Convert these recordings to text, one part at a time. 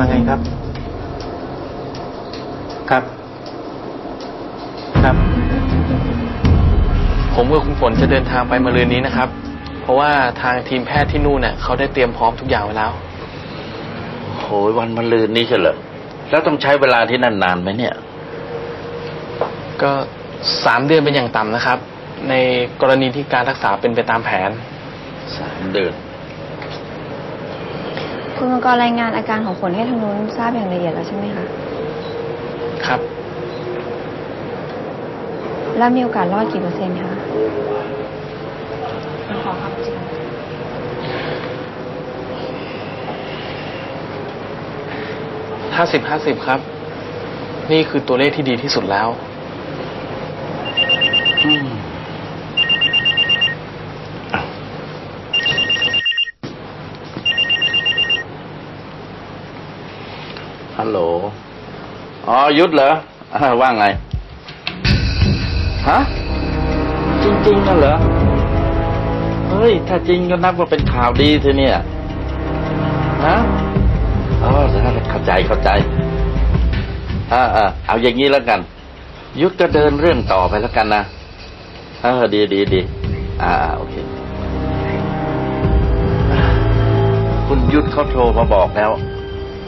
มาไงครับ ครับ ครับ ผมกับคุณฝนจะเดินทางไปมะรืนนี้นะครับ เพราะว่าทางทีมแพทย์ที่นู่นเน่ะเขาได้เตรียมพร้อมทุกอย่างไว้แล้ว โหยวันมะรืนนี้เฉลอแล้วต้องใช้เวลาที่นั่นนานไหมเนี่ย ก็สามเดือนเป็นอย่างต่ำนะครับ ในกรณีที่การรักษาเป็นไปตามแผน สามเดือน คุณมังกรรายงานอาการของฝนให้ทางนู้นทราบอย่างละเอียดแล้วใช่ไหมคะ ครับ แล้วมีโอกาสรอดกี่เปอร์เซ็นต์คะขอความจริงห้าสิบห้าสิบครับ นี่คือตัวเลขที่ดีที่สุดแล้ว อืมฮัล โหล อ๋อยุทธเหรออ่าว่าไง ฮะ จริงๆน่ะเหรอ เฮ้ย ถ้าจริงก็นับว่าเป็นข่าวดีทีเนี่ยฮะอ๋อเข้าใจเข้าใจอ่าอ่าเอาอย่างนี้แล้วกัน ยุทธก็เดินเรื่องต่อไปแล้วกันนะเออดีดีดีอ่าอ่าโอเค คุณยุทธเขาโทรมาบอกแล้ว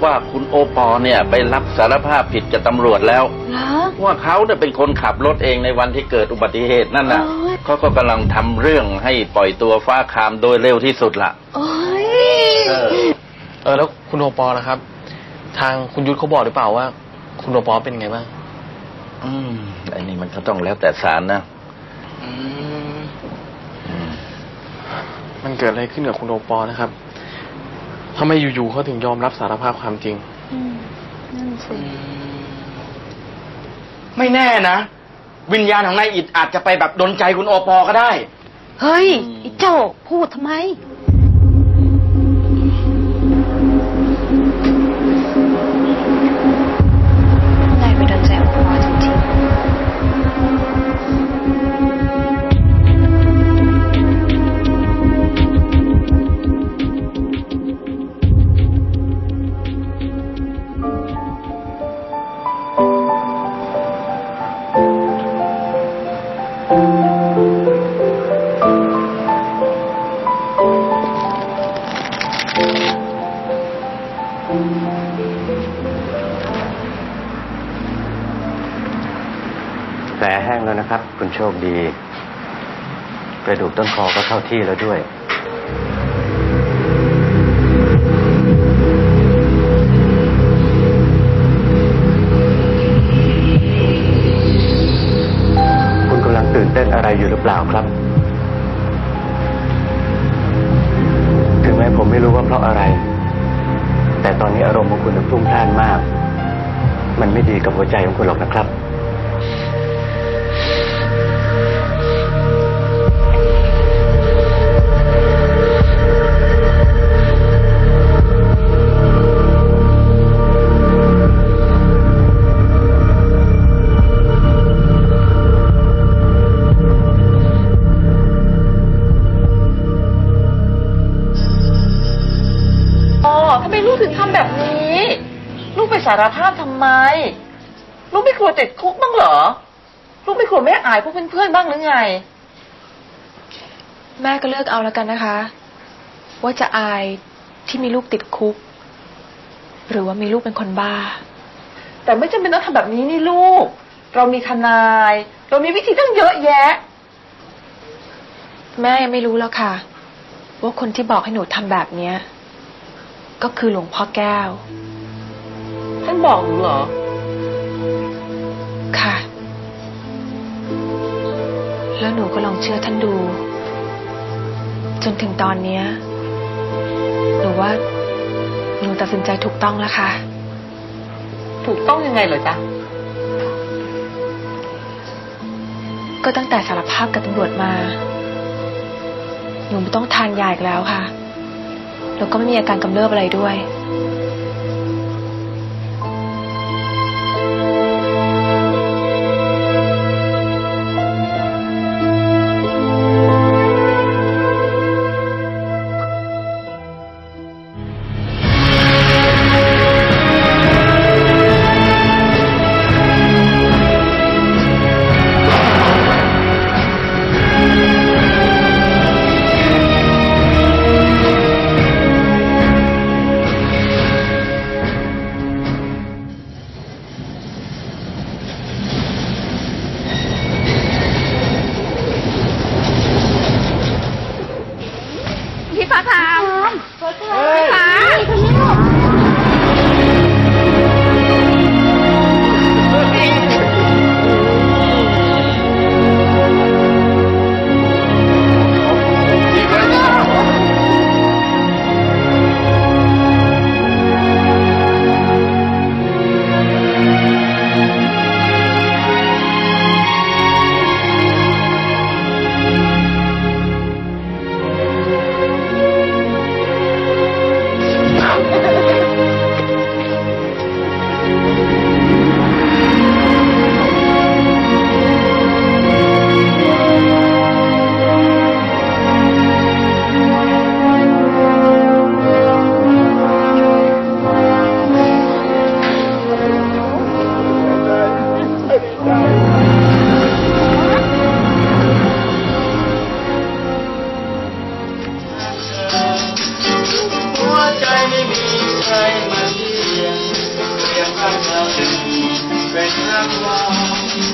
ว่าคุณโอปอเนี่ยไปรับสารภาพผิดกับตำรวจแล้ว เหรอ ว่าเขาเนี่ยเป็นคนขับรถเองในวันที่เกิดอุบัติเหตุนั่นน่ะโอ้ย เขาก็กำลังทำเรื่องให้ปล่อยตัวฟ้าคามโดยเร็วที่สุดละ โอ้ยเออ เออแล้วคุณโอปอนะครับ ทางคุณยุทธเขาบอกหรือเปล่าว่า คุณโอปอเป็นไงบ้างอืมอันนี้มันก็ต้องแล้วแต่ศาลนะอืมอืมมันเกิดอะไรขึ้นกับคุณโอปอนะครับ ทำไมอยู่ๆเขาถึงยอมรับสารภาพความจริง อืมนั่นสิไม่แน่นะ วิญญาณของนายอิดอาจจะไปแบบดนใจคุณโอปอก็ได้ เฮ้ยไอ้เจ้าพูดทำไม แห้งแล้วนะครับ คุณโชคดี กระดูกต้นคอก็เข้าที่แล้วด้วย คุณกำลังตื่นเต้นอะไรอยู่หรือเปล่าครับถึงแม้ผมไม่รู้ว่าเพราะอะไร แต่ตอนนี้อารมณ์ของคุณพรุ่งพล่านมาก มันไม่ดีกับหัวใจของคุณหรอกนะครับ แบบนี้ ลูกไปสารภาพทำไม ลูกไม่กลัวติดคุกบ้างเหรอ ลูกไม่กลัวแม่อายพวกเพื่อนๆบ้างหรือไงๆแม่ก็เลือกเอาแล้วกันนะคะ ว่าจะอายที่มีลูกติดคุก หรือว่ามีลูกเป็นคนบ้า แต่ไม่จำเป็นต้องทำแบบนี้นี่ลูก เรามีทนาย เรามีวิธีตั้งเยอะแยะ แม่ยังไม่รู้แล้วค่ะ ว่าคนที่บอกให้หนูทำแบบเนี้ย ก็คือหลวงพ่อแก้ว ท่านบอกหนูเหรอ ค่ะ แล้วหนูก็ลองเชื่อท่านดู จนถึงตอนเนี้ยหนูว่า หนูตัดสินใจถูกต้องแล้วค่ะ ถูกต้องยังไงเหรอจ๊ะ ก็ตั้งแต่สารภาพกับตำรวจมา หนูไม่ต้องทานยาอีกแล้วค่ะ แล้วก็ไม่มีอาการกำเริบอะไรด้วย Been around.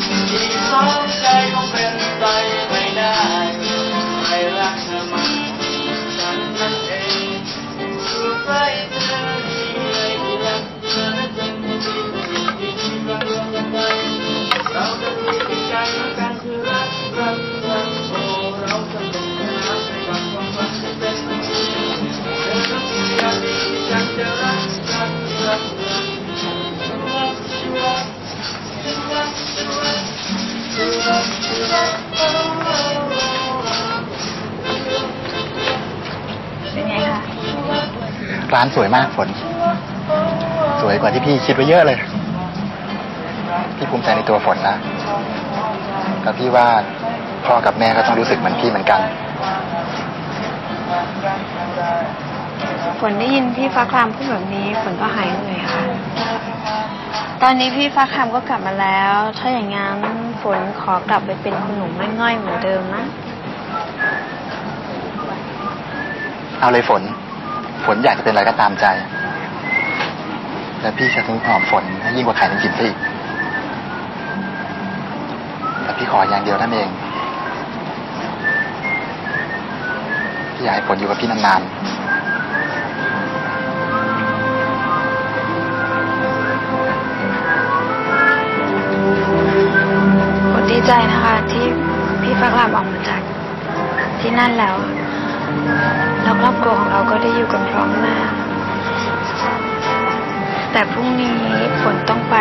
ร้านสวยมากฝน สวยกว่าที่พี่คิดไว้เยอะเลย พี่ภูมิใจในตัวฝนนะแล้วพี่ว่าพ่อกับแม่ก็ต้องรู้สึกเหมือนพี่เหมือนกันฝนได้ยินพี่ฟ้าครามพูดแบบนี้ฝนก็หายเหนื่อยค่ะ ตอนนี้พี่ฟ้าครามก็กลับมาแล้ว ถ้าอย่างงั้นฝนขอกลับไปเป็นคุณหนุ่มไม่ง่อยเหมือนเดิมนะ เอาเลยฝน ฝนอยากจะเป็นอะไรก็ตามใจ แล้วพี่จะทุ่งหอมฝนให้ยิ่งกว่าไข่ในกินซะอีกแต่พี่ขออย่างเดียวนั่นเองพี่อยากให้ฝนอยู่กับพี่นานๆฝนดีใจนะคะที่พี่ฟ้าครามออกมาจากที่นั่นแล้ว แล้วครอบครัวของเราก็ได้อยู่กันพร้อมหน้า แต่พรุ่งนี้ฝนต้องไป